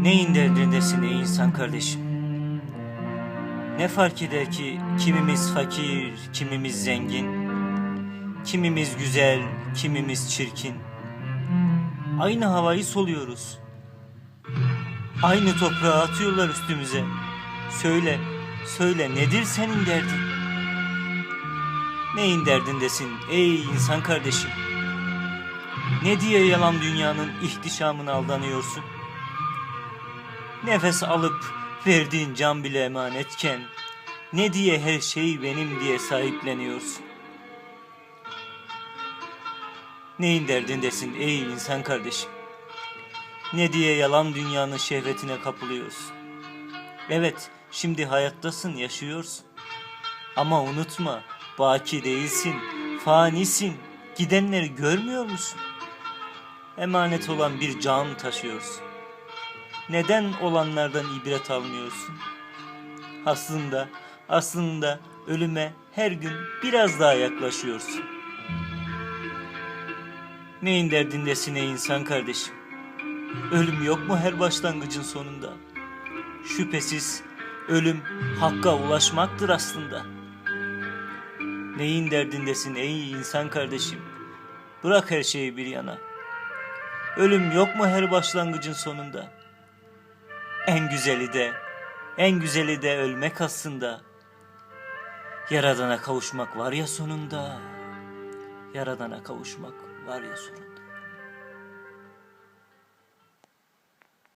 Neyin derdindesin ey insan kardeşim? Ne fark eder ki kimimiz fakir, kimimiz zengin, kimimiz güzel, kimimiz çirkin. Aynı havayı soluyoruz. Aynı toprağı atıyorlar üstümüze. Söyle, söyle nedir senin derdin? Neyin derdindesin ey insan kardeşim? Ne diye yalan dünyanın ihtişamına aldanıyorsun? Nefes alıp verdiğin can bile emanetken ne diye her şey benim diye sahipleniyorsun? Neyin derdindesin ey insan kardeşim? Ne diye yalan dünyanın şehvetine kapılıyorsun? Evet, şimdi hayattasın, yaşıyorsun. Ama unutma, baki değilsin, fanisin. Gidenleri görmüyor musun? Emanet olan bir can taşıyorsun. Neden olanlardan ibret almıyorsun? Aslında, aslında ölüme her gün biraz daha yaklaşıyorsun. Neyin derdindesin ey insan kardeşim? Ölüm yok mu her başlangıcın sonunda? Şüphesiz ölüm hakka ulaşmaktır aslında. Neyin derdindesin ey insan kardeşim? Bırak her şeyi bir yana. Ölüm yok mu her başlangıcın sonunda? En güzeli de, en güzeli de ölmek aslında. Yaradana kavuşmak var ya sonunda. Yaradana kavuşmak var ya sonunda.